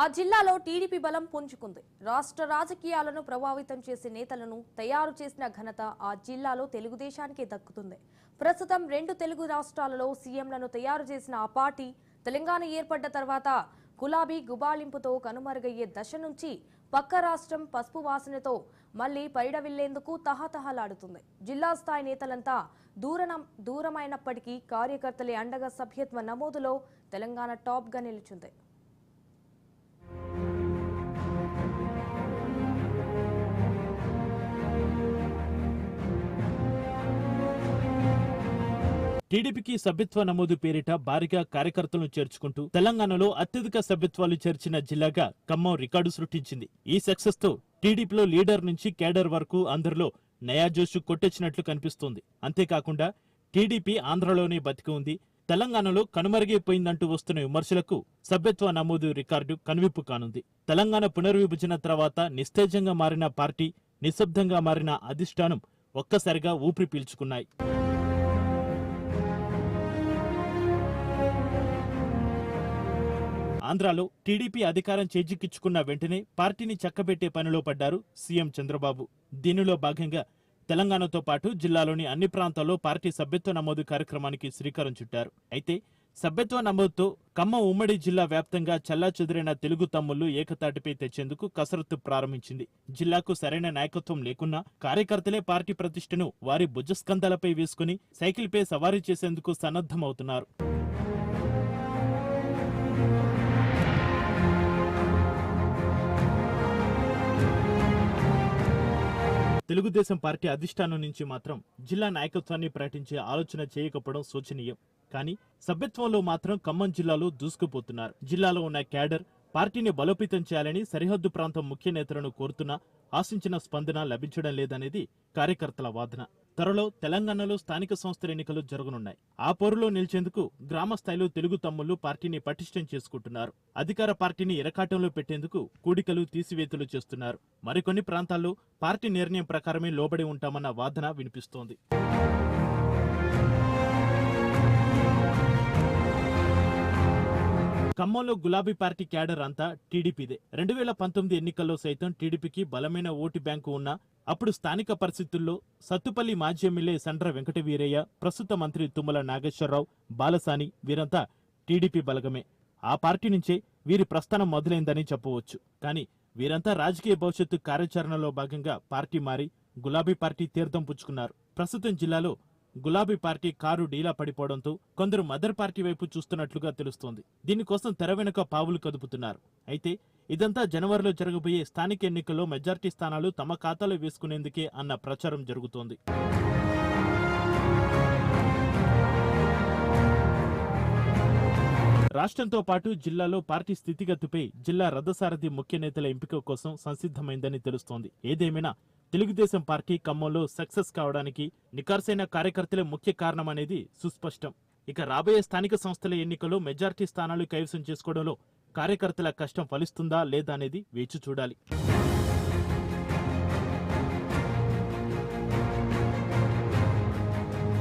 ఆ జిల్లాలో టీడీపీ బలం పుంజుకుంది. రాష్ట్ర రాజకీయాలను ప్రభావితం చేసే నేతలను తయారు చేసిన ఘనత ఆ జిల్లాలో తెలుగుదేశానికి దక్కుతుంది. ప్రస్తుతం రెండు తెలుగు రాష్ట్రాలలో సీఎంలను తయారు చేసిన ఆ పార్టీ తెలంగాణ ఏర్పడ్డ తర్వాత గులాబీ గుబాళింపుతో కనుమరుగయ్యే దశ నుంచి పక్క రాష్ట్రం పసుపు వాసనతో మళ్ళీ పైడవిల్లేందుకు తహతహలాడుతుంది. జిల్లా స్థాయి నేతలంతా దూరం దూరమైనప్పటికీ కార్యకర్తలే అండగా సభ్యత్వ నమోదులో తెలంగాణ టాప్గా నిలిచింది. టీడీపీకి సభ్యత్వ నమోదు పేరిట భారీగా కార్యకర్తలను చేర్చుకుంటూ తెలంగాణలో అత్యధిక సభ్యత్వాలు చేర్చిన జిల్లాగా ఖమ్మం రికార్డు సృష్టించింది. ఈ సక్సెస్తో టీడీపీలో లీడర్ నుంచి కేడర్ వరకు అందరిలో నయా జోషు కొట్టొచ్చినట్లు కనిపిస్తోంది. అంతేకాకుండా టీడీపీ ఆంధ్రలోనే బతికి ఉంది. తెలంగాణలో కనుమరుగైపోయిందంటూ వస్తున్న విమర్శలకు సభ్యత్వ నమోదు రికార్డు కనువిప్పు కానుంది. తెలంగాణ పునర్విభజన తర్వాత నిస్తేజంగా మారిన పార్టీ నిశ్శబ్దంగా మారిన అధిష్టానం ఒక్కసారిగా ఊపిరి పీల్చుకున్నాయి. ఆంధ్రాలో టీడీపీ అధికారం చేజిక్కించుకున్న వెంటనే పార్టీని చక్కబెట్టే పనిలో పడ్డారు సీఎం చంద్రబాబు. దీనిలో భాగంగా తెలంగాణతో పాటు జిల్లాలోని అన్ని ప్రాంతాల్లో పార్టీ సభ్యత్వ నమోదు కార్యక్రమానికి శ్రీకారం చుట్టారు. అయితే సభ్యత్వ నమోదుతో ఖమ్మం ఉమ్మడి జిల్లా వ్యాప్తంగా చల్లాచెదిరిన తెలుగు తమ్ముళ్ళు ఏకతాటిపై తెచ్చేందుకు కసరత్తు ప్రారంభించింది. జిల్లాకు సరైన నాయకత్వం లేకున్నా కార్యకర్తలే పార్టీ ప్రతిష్టను వారి భుజస్కంధాలపై వేసుకుని సైకిల్పై సవారీ చేసేందుకు సన్నద్ధమవుతున్నారు. తెలుగుదేశం పార్టీ అధిష్టానం నుంచి మాత్రం జిల్లా నాయకత్వాన్ని ప్రకటించే ఆలోచన చేయకపోవడం శోచనీయం. కానీ సభ్యత్వంలో మాత్రం ఖమ్మం జిల్లాలో దూసుకుపోతున్నారు. జిల్లాలో ఉన్న క్యాడర్ పార్టీని బలోపేతం చేయాలని సరిహద్దు ప్రాంతం ముఖ్య నేతలను కోరుతున్నా ఆశించిన స్పందన లభించడం లేదనేది కార్యకర్తల వాదన. త్వరలో తెలంగాణలో స్థానిక సంస్థల ఎన్నికలు జరగనున్నాయి. ఆ పోరులో నిలిచేందుకు గ్రామ స్థాయిలో తెలుగు తమ్ముళ్ళు పార్టీని పటిష్టం చేసుకుంటున్నారు. అధికార పార్టీని ఇరకాటంలో పెట్టేందుకు కూడికలు తీసివేతలు చేస్తున్నారు. మరికొన్ని ప్రాంతాల్లో పార్టీ నిర్ణయం ప్రకారమే లోబడి ఉంటామన్న వాదన వినిపిస్తోంది. ఖమ్మంలో గులాబీ పార్టీ క్యాడర్ అంతా టీడీపీదే. రెండు వేల పంతొమ్మిది ఎన్నికల్లో సైతం టీడీపీకి బలమైన ఓటు బ్యాంకు ఉన్నా అప్పుడు స్థానిక పరిస్థితుల్లో సత్తుపల్లి మాజీ ఎమ్మెల్యే సండ్ర వెంకట వీరయ్య ప్రస్తుత మంత్రి తుమ్మల నాగేశ్వరరావు బాలసాని వీరంతా టీడీపీ బలగమే. ఆ పార్టీ నుంచే వీరి ప్రస్థానం మొదలైందని చెప్పవచ్చు. కానీ వీరంతా రాజకీయ భవిష్యత్తు కార్యాచరణలో భాగంగా పార్టీ మారి గులాబీ పార్టీ తీర్థం పుచ్చుకున్నారు. ప్రస్తుతం జిల్లాలో గులాబీ పార్టీ కారు డీలా పడిపోవడంతో కొందరు మదర్ పార్టీ వైపు చూస్తున్నట్లుగా తెలుస్తోంది. దీనికోసం తెర వెనుక పావులు కదుపుతున్నారు. అయితే ఇదంతా జనవరిలో జరగబోయే స్థానిక ఎన్నికల్లో మెజార్టీ స్థానాలు తమ ఖాతాలో వేసుకునేందుకే అన్న ప్రచారం జరుగుతోంది. రాష్ట్రంతో పాటు జిల్లాలో పార్టీ స్థితిగతిపై జిల్లా రథసారథి ముఖ్య నేతల ఎంపిక కోసం సంసిద్ధమైందని తెలుస్తోంది. ఏదేమైనా తెలుగుదేశం పార్టీ ఖమ్మంలో సక్సెస్ కావడానికి నికార్సైన కార్యకర్తలే ముఖ్య కారణమనేది సుస్పష్టం. ఇక రాబోయే స్థానిక సంస్థల ఎన్నికల్లో మెజార్టీ స్థానాలు కైవసం చేసుకోవడంలో కార్యకర్తల కష్టం ఫలిస్తుందా లేదా అనేది వేచి చూడాలి.